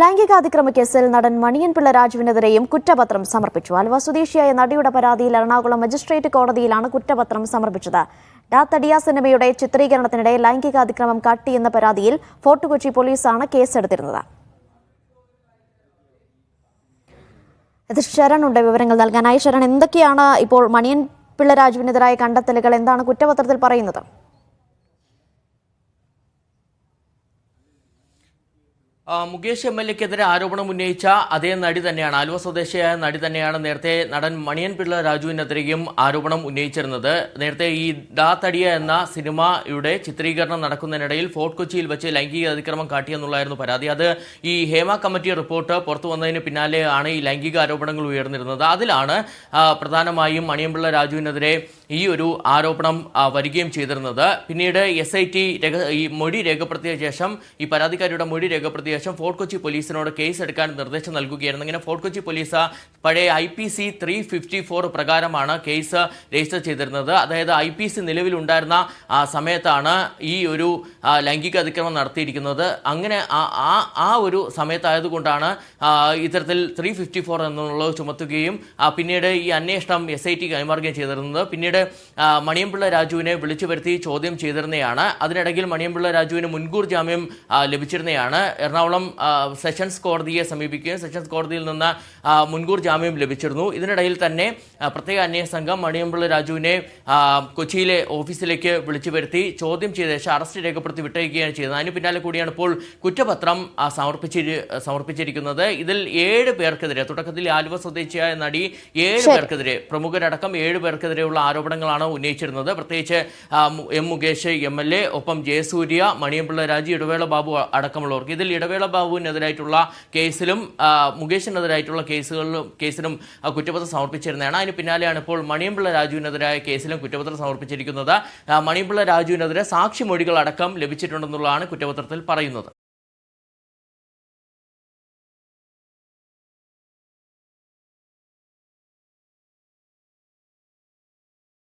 ലൈംഗികാതിക്രമ കേസിൽ നടൻ മണിയൻപിള്ള രാജുവിനെതിരെയും കുറ്റപത്രം സമർപ്പിച്ചു. ആലുവ സ്വദേശിയായ നടിയുടെ പരാതിയിൽ എറണാകുളം മജിസ്ട്രേറ്റ് കോടതിയിലാണ് കുറ്റപത്രം സമർപ്പിച്ചത്. ഡാത്തടിയ സിനിമയുടെ ചിത്രീകരണത്തിനിടെ ലൈംഗികാതിക്രമം കാട്ടിയെന്ന പരാതിയിൽ ഫോർട്ട് കൊച്ചി പോലീസാണ് കേസെടുത്തിരുന്നത്. ഉണ്ട് വിവരങ്ങൾ നൽകാനായി. ശരൺ എന്തൊക്കെയാണ് ഇപ്പോൾ മണിയൻ പിള്ള രാജുവിനെതിരായ കണ്ടെത്തലുകൾ? എന്താണ് കുറ്റപത്രത്തിൽ പറയുന്നത്? മുകേഷ് എം എൽ എക്കെതിരെ ആരോപണം ഉന്നയിച്ച അതേ നടി തന്നെയാണ് ആലുവ സ്വദേശിയായ നടി തന്നെയാണ് നേരത്തെ നടൻ മണിയൻ പിള്ള രാജുവിനെതിരെയും ആരോപണം ഉന്നയിച്ചിരുന്നത്. നേരത്തെ ഈ ദാ തടിയ എന്ന സിനിമയുടെ ചിത്രീകരണം നടക്കുന്നതിനിടയിൽ ഫോർട്ട് കൊച്ചിയിൽ വെച്ച് ലൈംഗിക അതിക്രമം കാട്ടിയെന്നുള്ളായിരുന്നു പരാതി. അത് ഈ ഹേമ കമ്മിറ്റി റിപ്പോർട്ട് പുറത്തു വന്നതിന് പിന്നാലെയാണ് ഈ ലൈംഗിക ആരോപണങ്ങൾ ഉയർന്നിരുന്നത്. അതിലാണ് പ്രധാനമായും പ്രധാനമായും മണിയൻപിള്ള രാജുവിനെതിരെ ഈ ഒരു ആരോപണം വരികയും ചെയ്തിരുന്നത്. പിന്നീട് എസ് ഐ ടി രേഖ ഈ മൊഴി രേഖപ്പെടുത്തിയ ശേഷം ഈ പരാതിക്കാരിയുടെ മൊഴി രേഖപ്പെടുത്തിയ ശേഷം ഫോർട്ട് കൊച്ചി പോലീസിനോട് കേസ് എടുക്കാൻ നിർദ്ദേശം നൽകുകയായിരുന്നു. ഇങ്ങനെ ഫോർട്ട് കൊച്ചി പോലീസ് പഴയ I P C three fifty four പ്രകാരമാണ് കേസ് രജിസ്റ്റർ ചെയ്തിരുന്നത്. അതായത് ഐ പി സി നിലവിലുണ്ടായിരുന്ന സമയത്താണ് ഈ ഒരു ലൈംഗിക അതിക്രമം നടത്തിയിരിക്കുന്നത്. അങ്ങനെ ആ ആ- ഒരു സമയത്തായതുകൊണ്ടാണ് ഇത്തരത്തിൽ ത്രീ ഫിഫ്റ്റി ഫോർ എന്നുള്ളത് ചുമത്തുകയും പിന്നീട് ഈ അന്വേഷണം എസ് ഐ ടി കൈമാറുകയും ചെയ്തിരുന്നത്. പിന്നീട് ആ, മണിയമ്പിള്ള രാജുവിനെ വിളിച്ചു വരുത്തി ചോദ്യം ചെയ്തിരുന്നതാണ് അതിനിടയിൽ മണിയമ്പിള്ള രാജുവിന് മുൻകൂർ ജാമ്യം ലഭിച്ചിരുന്നതാണ് എറണാകുളം സെഷൻസ് കോടതിയെ സമീപിക്കുകയും സെഷൻസ് കോടതിയിൽ നിന്ന് മുൻകൂർ ജാമ്യം ലഭിച്ചിരുന്നു. ഇതിനിടയിൽ തന്നെ പ്രത്യേക അന്വേഷണ സംഘം മണിയമ്പിള്ള രാജുവിനെ കൊച്ചിയിലെ ഓഫീസിലേക്ക് വിളിച്ചു വരുത്തി ചോദ്യം ചെയ്ത ശേഷം അറസ്റ്റ് രേഖപ്പെടുത്തി വിട്ടയക്കുകയാണ് ചെയ്തത്. അതിന് പിന്നാലെ കൂടിയാണ് ഇപ്പോൾ കുറ്റപത്രം സമർപ്പിച്ചി സമർപ്പിച്ചിരിക്കുന്നത്. ഇതിൽ ഏഴ് പേർക്കെതിരെ തുടക്കത്തിൽ ആലുവ സ്വദേശിയായ നടി ഏഴ് പേർക്കെതിരെ പ്രമുഖരടക്കം ഏഴ് പേർക്കെതിരെയുള്ള ആരോപണങ്ങളാണ് ഉന്നയിച്ചിരുന്നത്. പ്രത്യേകിച്ച് M Mukesh M L A ഒപ്പം ജയസൂര്യ മണിയമ്പിള്ള രാജു ഇടവേള ബാബു അടക്കമുള്ളവർക്ക് ഇതിൽ ഇടവേള ബാബുവിനെതിരായിട്ടുള്ള കേസിലും മുകേഷിനെതിരായിട്ടുള്ള കേസുകളിലും കേസിലും കുറ്റപത്രം സമർപ്പിച്ചിരുന്നതാണ്. അതിന് പിന്നാലെയാണ് ഇപ്പോൾ മണിയമ്പിള്ള രാജുവിനെതിരായ കേസിലും കുറ്റപത്രം സമർപ്പിച്ചിരിക്കുന്നത്. മണിയമ്പിള്ള രാജുവിനെതിരെ സാക്ഷിമൊഴികൾ അടക്കം ലഭിച്ചിട്ടുണ്ടെന്നുള്ളതാണ് കുറ്റപത്രത്തിൽ പറയുന്നത്.